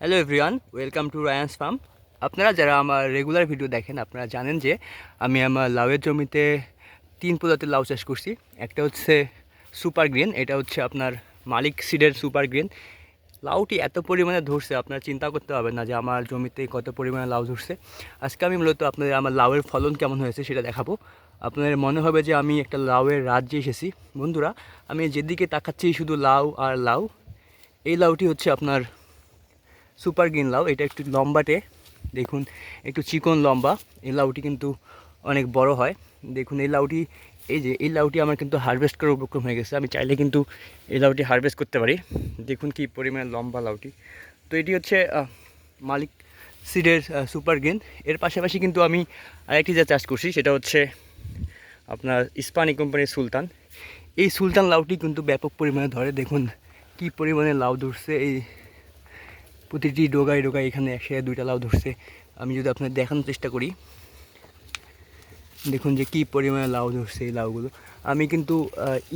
Hello everyone welcome to Ryan's farm আপনারা যারা আমার রেগুলার ভিডিও দেখেন, আপনারা জানেন যে আমি আমার লাউয়ের জমিতে তিন প্রজাতির লাউ চাষ করছি। একটা হচ্ছে সুপার গ্রিন এটা হচ্ছে আপনার মালিক সিডের সুপার গ্রিন লাউটি এত পরিমাণে ধরছে, আপনারা চিন্তা করতে পারবেন না যে আমার জমিতে কত পরিমাণে লাউ ধরছে। আজকে আমি মূলত আপনাদের আমার লাউয়ের ফলন কেমন হয়েছে সেটা দেখাবো। আপনাদের মনে হবে যে আমি একটা লাউয়ের রাজ্যে এসেছি। বন্ধুরা, আমি যেদিকে তাকাচ্ছি শুধু লাউ আর লাউ, এই লাউটি হচ্ছে আপনার সুপার গ্রিন লাউ, এটা একটু লম্বাটে। দেখুন, একটু চিকন লম্বা। এই লাউটি কিন্তু অনেক বড় হয়। দেখুন, এই লাউটি, এই যে, এই লাউটি আমার কিন্তু হারভেস্ট করার উপক্রম হয়ে গেছে। আমি চাইলে কিন্তু এই লাউটি হারভেস্ট করতে পারি। দেখুন কি পরিমাণে লম্বা লাউটি। তো এটি হচ্ছে মালিক সিডের সুপার গ্রিন। এর পাশাপাশি কিন্তু আমি আরেকটি যা চাষ করছি, সেটা হচ্ছে আপনার ইস্পানি কোম্পানির সুলতান। এই সুলতান লাউটি কিন্তু ব্যাপক পরিমাণে ধরে। দেখুন, কি পরিমাণে লাউ ধরছে। এই প্রতিটি ডোগায় ডোগায় এখানে একশো দুইটা লাউ ধরছে। আমি যদি আপনার দেখানোর চেষ্টা করি, দেখুন যে কী পরিমাণে লাউ ধরছে এই লাউগুলো। আমি কিন্তু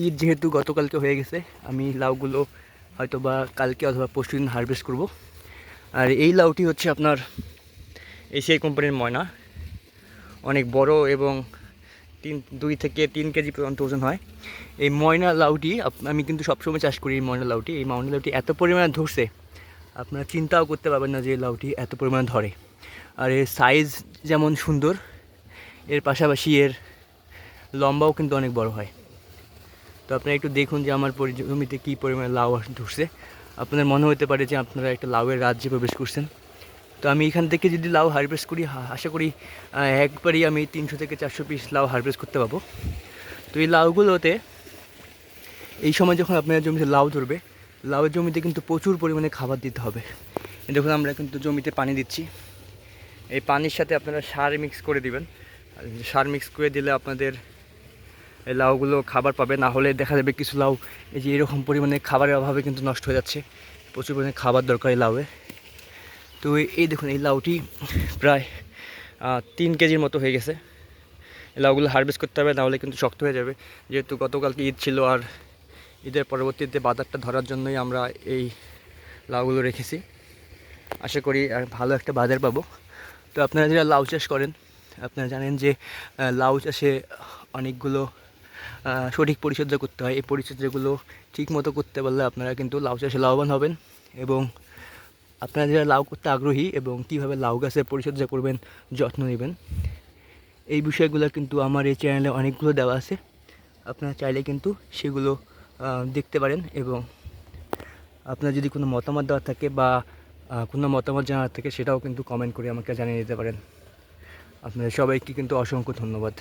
ঈদ যেহেতু গতকালকে হয়ে গেছে, আমি লাউগুলো হয়তো বা কালকে অথবা পরশু দিন হারভেস্ট করব। আর এই লাউটি হচ্ছে আপনার এশিয়াই কোম্পানির ময়না। অনেক বড় এবং তিন, দুই থেকে তিন কেজি পর্যন্ত ওজন হয়। এই ময়না লাউটি আমি কিন্তু সবসময় চাষ করি এই ময়না লাউটি। এই ময়না লাউটি এত পরিমাণে ধরছে আপনারা চিন্তাও করতে পারবেন না যে লাউটি এত পরিমাণে ধরে। আর এর সাইজ যেমন সুন্দর, এর পাশাপাশি এর লম্বাও কিন্তু অনেক বড় হয়। তো আপনারা একটু দেখুন যে আমার জমিতে কী পরিমাণে লাউ ধরছে। আপনাদের মনে হতে পারে যে আপনারা একটা লাউয়ের রাজ্যে প্রবেশ করছেন। তো আমি এখান থেকে যদি লাউ হারভেস্ট করি আশা করি একবারই আমি তিনশো থেকে চারশো পিস লাউ হারভেস্ট করতে পারব। তো এই লাউগুলোতে এই সময় যখন আপনার জমিতে লাউ ধরবে লাউয়ের জমিতে কিন্তু প্রচুর পরিমাণে খাবার দিতে হবে। দেখুন, আমরা কিন্তু জমিতে পানি দিচ্ছি। এই পানির সাথে আপনারা সার মিক্স করে দিবেন। সার মিক্স করে দিলে আপনাদের এই লাউগুলো খাবার পাবে। না হলে দেখা যাবে কিছু লাউ, এই যে এরকম পরিমাণে খাবারের অভাবে কিন্তু নষ্ট হয়ে যাচ্ছে। প্রচুর পরিমাণে খাবার দরকার এই লাউয়ে। তো এই- এই দেখুন, এই লাউটি প্রায় তিন কেজির মতো হয়ে গেছে। লাউগুলো হারভেস্ট করতে হবে নাহলে কিন্তু শক্ত হয়ে যাবে। যেহেতু গতকালকে ঈদ ছিল আর ঈদের পরবর্তীতে বাজারটা ধরার জন্যই আমরা এই লাউগুলো রেখেছি। আশা করি ভালো একটা বাজার পাবো। তো আপনারা যারা লাউ চাষ করেন, আপনারা জানেন যে লাউ চাষে অনেকগুলো সঠিক পরিচর্যা করতে হয়। এই পরিচর্যাগুলো ঠিক মতো করতে পারলে আপনারা কিন্তু লাউ চাষে লাভবান হবেন এবং আপনারা যারা লাউ করতে আগ্রহী এবং কীভাবে লাউ গাছের পরিচর্যা করবেন, যত্ন নেবেন। এই বিষয়গুলো কিন্তু আমার এই চ্যানেলে অনেকগুলো দেওয়া আছে। আপনারা চাইলে কিন্তু সেগুলো দেখতে পারেন এবং আপনার যদি কোনো মতামত দেওয়ার থাকে বা কোনো মতামত জানার থাকে সেটাও কিন্তু কমেন্ট করে আমাকে জানিয়ে দিতে পারেন। আপনাদের সবাইকে কিন্তু অসংখ্য ধন্যবাদ।